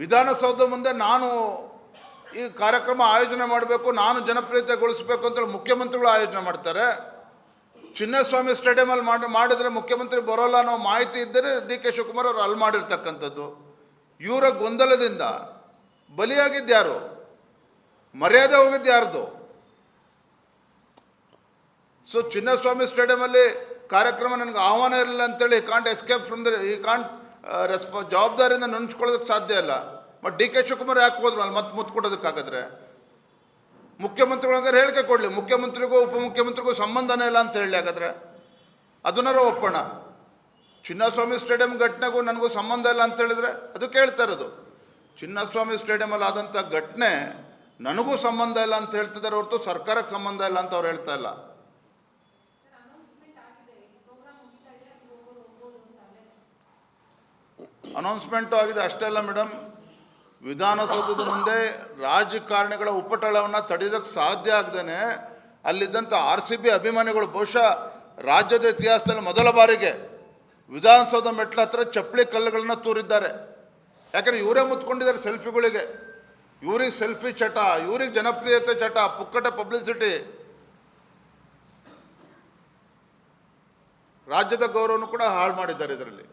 ವಿಧಾನಸೌಧ ಮುಂದೆ ನಾನು ಈ ಕಾರ್ಯಕ್ರಮ ಆಯೋಜನೆ ಮಾಡಬೇಕು, ನಾನು ಜನಪ್ರಿಯತೆಗೊಳಿಸಬೇಕು ಅಂತೇಳಿ ಮುಖ್ಯಮಂತ್ರಿಗಳು ಆಯೋಜನೆ ಮಾಡ್ತಾರೆ. ಚಿನ್ನಸ್ವಾಮಿ ಸ್ಟೇಡಿಯಮಲ್ಲಿ ಮಾಡಿ, ಮಾಡಿದರೆ ಮುಖ್ಯಮಂತ್ರಿ ಬರೋಲ್ಲ ಅನ್ನೋ ಮಾಹಿತಿ ಇದ್ದರೆ ಡಿ ಕೆ ಶಿವಕುಮಾರ್ ಅವರು ಅಲ್ಲಿ ಮಾಡಿರ್ತಕ್ಕಂಥದ್ದು. ಇವರ ಗೊಂದಲದಿಂದ ಬಲಿಯಾಗಿದ್ದು ಯಾರು? ಮರ್ಯಾದೆ ಹೋಗಿದ್ದು ಯಾರ್ದು? ಸೊ ಚಿನ್ನಸ್ವಾಮಿ ಸ್ಟೇಡಿಯಮಲ್ಲಿ ಕಾರ್ಯಕ್ರಮ ನನಗೆ ಆಹ್ವಾನ ಇರಲಿಲ್ಲ ಅಂತೇಳಿ ಕಾಂಟ್ ಎಸ್ಕೇಪ್ ಫ್ರಮ್ ದ ಈ ಕಾಂಟ್ ರೆಸ್ಪ ಜವಾಬ್ದಾರಿಯಿಂದ ನೆನ್ಸ್ಕೊಳ್ಳೋದಕ್ಕೆ ಸಾಧ್ಯ ಇಲ್ಲ. ಮತ್ತು ಡಿ ಕೆ ಶಿವಕುಮಾರ್ ಯಾಕೆ ಹೋದ್ರು? ಅಲ್ಲಿ ಮತ್ತೆ ಮುತ್ತು ಕೊಡೋದಕ್ಕಾಗದ್ರೆ ಮುಖ್ಯಮಂತ್ರಿಗಳಂಗಾರೆ ಹೇಳಿಕೆ ಕೊಡಲಿ. ಮುಖ್ಯಮಂತ್ರಿಗೂ, ಉಪಮುಖ್ಯಮಂತ್ರಿಗೂ ಸಂಬಂಧನೇ ಇಲ್ಲ ಅಂತ ಹೇಳಿ ಹಾಗಾದ್ರೆ. ಅದನ್ನಾರ ಒಪ್ಪೋಣ. ಚಿನ್ನಸ್ವಾಮಿ ಸ್ಟೇಡಿಯಂ ಘಟನೆಗೂ ನನಗೂ ಸಂಬಂಧ ಇಲ್ಲ ಅಂತ ಹೇಳಿದ್ರೆ ಅದು ಕೇಳ್ತಾ ಇರೋದು. ಚಿನ್ನಸ್ವಾಮಿ ಸ್ಟೇಡಿಯಮಲ್ಲಿ ಆದಂಥ ಘಟನೆ ನನಗೂ ಸಂಬಂಧ ಇಲ್ಲ ಅಂತ ಹೇಳ್ತಿದ್ದಾರೆ ಹೊರತು ಸರ್ಕಾರಕ್ಕೆ ಸಂಬಂಧ ಇಲ್ಲ ಅಂತ ಅವ್ರು ಹೇಳ್ತಾ ಇಲ್ಲ. ಅನೌನ್ಸ್ಮೆಂಟು ಆಗಿದೆ ಅಷ್ಟೇ ಅಲ್ಲ ಮೇಡಮ್ ವಿಧಾನಸೌಧದ ಮುಂದೆ ರಾಜಕಾರಣಿಗಳ ಉಪಟಳವನ್ನು ತಡೆಯೋದಕ್ಕೆ ಸಾಧ್ಯ ಆಗದೇ ಅಲ್ಲಿದ್ದಂಥ ಆರ್ ಸಿ ಬಿ ಅಭಿಮಾನಿಗಳು ಬಹುಶಃ ರಾಜ್ಯದ ಇತಿಹಾಸದಲ್ಲಿ ಮೊದಲ ಬಾರಿಗೆ ವಿಧಾನಸೌಧ ಮೆಟ್ಲ ಹತ್ರ ಚಪ್ಪಳಿ ಕಲ್ಲುಗಳನ್ನ ತೂರಿದ್ದಾರೆ. ಯಾಕಂದರೆ ಇವರೇ ಮುತ್ಕೊಂಡಿದ್ದಾರೆ ಸೆಲ್ಫಿಗಳಿಗೆ. ಇವ್ರಿಗೆ ಸೆಲ್ಫಿ ಚಟ, ಇವ್ರಿಗೆ ಜನಪ್ರಿಯತೆ ಚಟ, ಪುಕ್ಕಟ ಪಬ್ಲಿಸಿಟಿ. ರಾಜ್ಯದ ಗೌರವನು ಕೂಡ ಹಾಳು ಮಾಡಿದ್ದಾರೆ ಇದರಲ್ಲಿ.